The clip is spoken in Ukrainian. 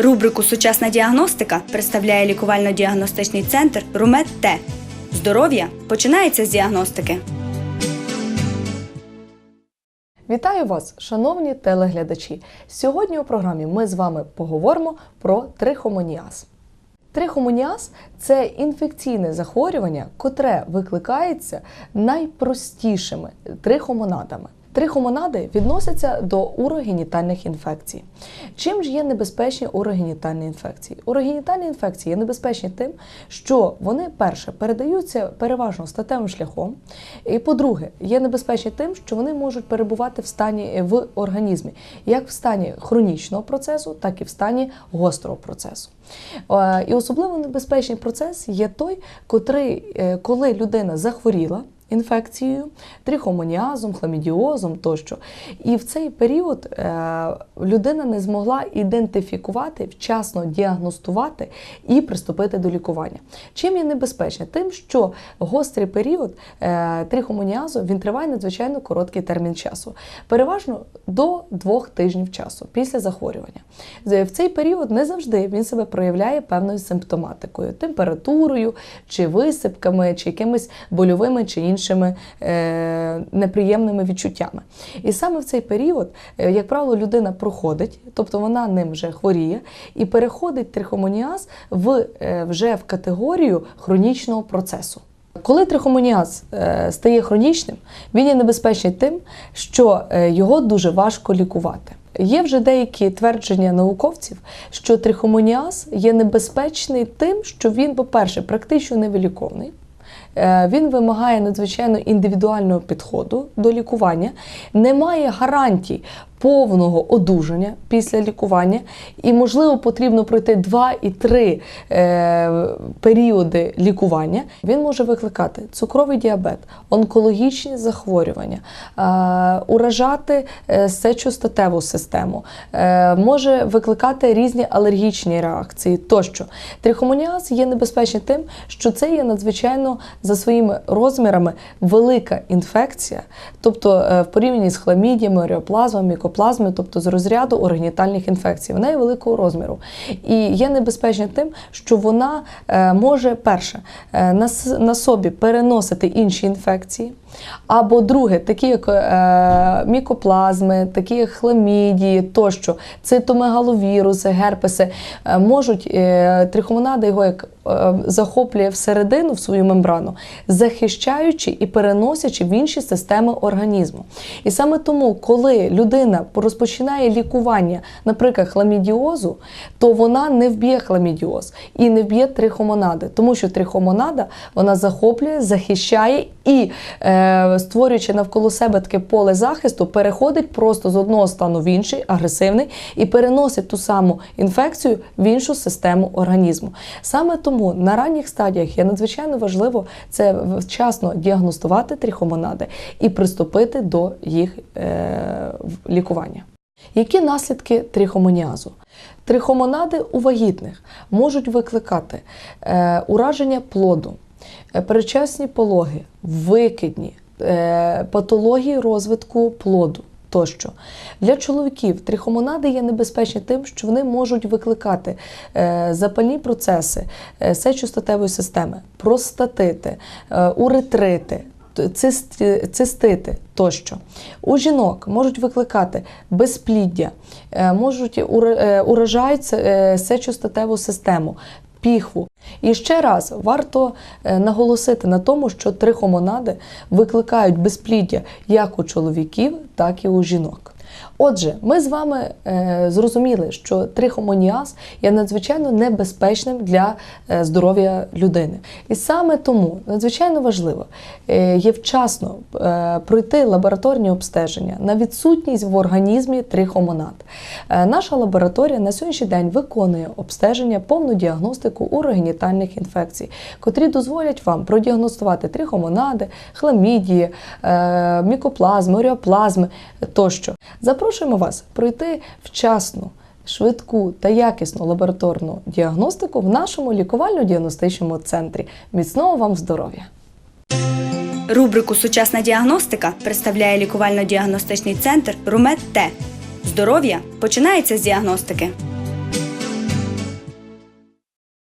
Рубрику Сучасна діагностика представляє лікувально-діагностичний центр Румет Т. Здоров'я починається з діагностики. Вітаю вас, шановні телеглядачі! Сьогодні у програмі ми з вами поговоримо про трихомоніаз. Трихомоніаз це інфекційне захворювання, котре викликається найпростішими трихомонадами. Трихомонади відносяться до урогенітальних інфекцій. Чим ж є небезпечні урогенітальні інфекції? Урогенітальні інфекції є небезпечні тим, що вони, перше, передаються переважно статевим шляхом, і по-друге, є небезпечні тим, що вони можуть перебувати в стані в організмі, як в стані хронічного процесу, так і в стані гострого процесу. Е, І особливо небезпечний процес є той, котрий, е, коли людина захворіла інфекцією, трихомоніазом, хламідіозом тощо. І в цей період е, людина не змогла ідентифікувати, вчасно діагностувати і приступити до лікування. Чим є небезпечне? Тим, що гострий період е, трихомоніазу він триває надзвичайно короткий термін часу, переважно до двох тижнів часу після захворювання. В цей період не завжди він себе проявляє певною симптоматикою, температурою, чи висипками, чи якимись больовими чи іншими е, неприємними відчуттями. І саме в цей період, е, як правило, людина проходить, тобто вона ним вже хворіє, і переходить трихомоніаз в, е, вже в категорію хронічного процесу. Коли трихомоніаз стає хронічним, він є небезпечний тим, що його дуже важко лікувати. Є вже деякі твердження науковців, що трихомоніаз є небезпечний тим, що він, по-перше, практично невиліковний. Е, Він вимагає надзвичайно індивідуального підходу до лікування, немає гарантій повного одужання після лікування, і, можливо, потрібно пройти 2 і 3 е, періоди лікування. Він може викликати цукровий діабет, онкологічні захворювання, е, уражати е, сечостатеву систему, е, може викликати різні алергічні реакції тощо. Трихомоніаз є небезпечним тим, що це є надзвичайно за своїми розмірами велика інфекція, тобто е, в порівнянні з хламідіями, оріоплазмами, мікоплазмою, тобто з розряду органітальних інфекцій. Вона є великого розміру. І є небезпечна тим, що вона е, може перше е, на собі переносити інші інфекції. Або друге, такі як е, мікоплазми, такі як хламідії тощо, цитомегаловіруси, герпеси, е, можуть е, трихомонада його як е, захоплює всередину в свою мембрану, захищаючи і переносячи в інші системи організму. І саме тому, коли людина розпочинає лікування, наприклад, хламідіозу, то вона не вб'є хламідіоз і не вб'є трихомонади, тому що трихомонада вона захоплює, захищає і, е, створюючи навколо себе таке поле захисту, переходить просто з одного стану в інший, агресивний, і переносить ту саму інфекцію в іншу систему організму. Саме тому на ранніх стадіях є надзвичайно важливо це вчасно діагностувати трихомонади і приступити до їх е, лікування. Які наслідки трихомоніазу? Трихомонади у вагітних можуть викликати е, ураження плоду, е, передчасні пологи, викидні, е, патології розвитку плоду. Тощо для чоловіків трихомонади є небезпечні тим, що вони можуть викликати е, запальні процеси сечостатевої системи, простатити, уретрити, цистити тощо. У жінок можуть викликати безпліддя, можуть ура- уражають сечостатеву систему. Піхву. І ще раз варто е, наголосити на тому, що трихомонади викликають безпліддя як у чоловіків, так і у жінок. Отже, ми з вами е, зрозуміли, що трихомоніаз є надзвичайно небезпечним для е, здоров'я людини. І саме тому надзвичайно важливо е, є вчасно е, пройти лабораторні обстеження на відсутність в організмі трихомонад. Наша лабораторія на сьогоднішній день виконує обстеження, повну діагностику урогенітальних інфекцій, котрі дозволять вам продіагностувати трихомонади, хламідії, мікоплазми, оріоплазми тощо. Запрошуємо вас пройти вчасну, швидку та якісну лабораторну діагностику в нашому лікувально-діагностичному центрі. Міцного вам здоров'я! Рубрику Сучасна діагностика представляє лікувально-діагностичний центр Румет Т. Здоров'я починається з діагностики.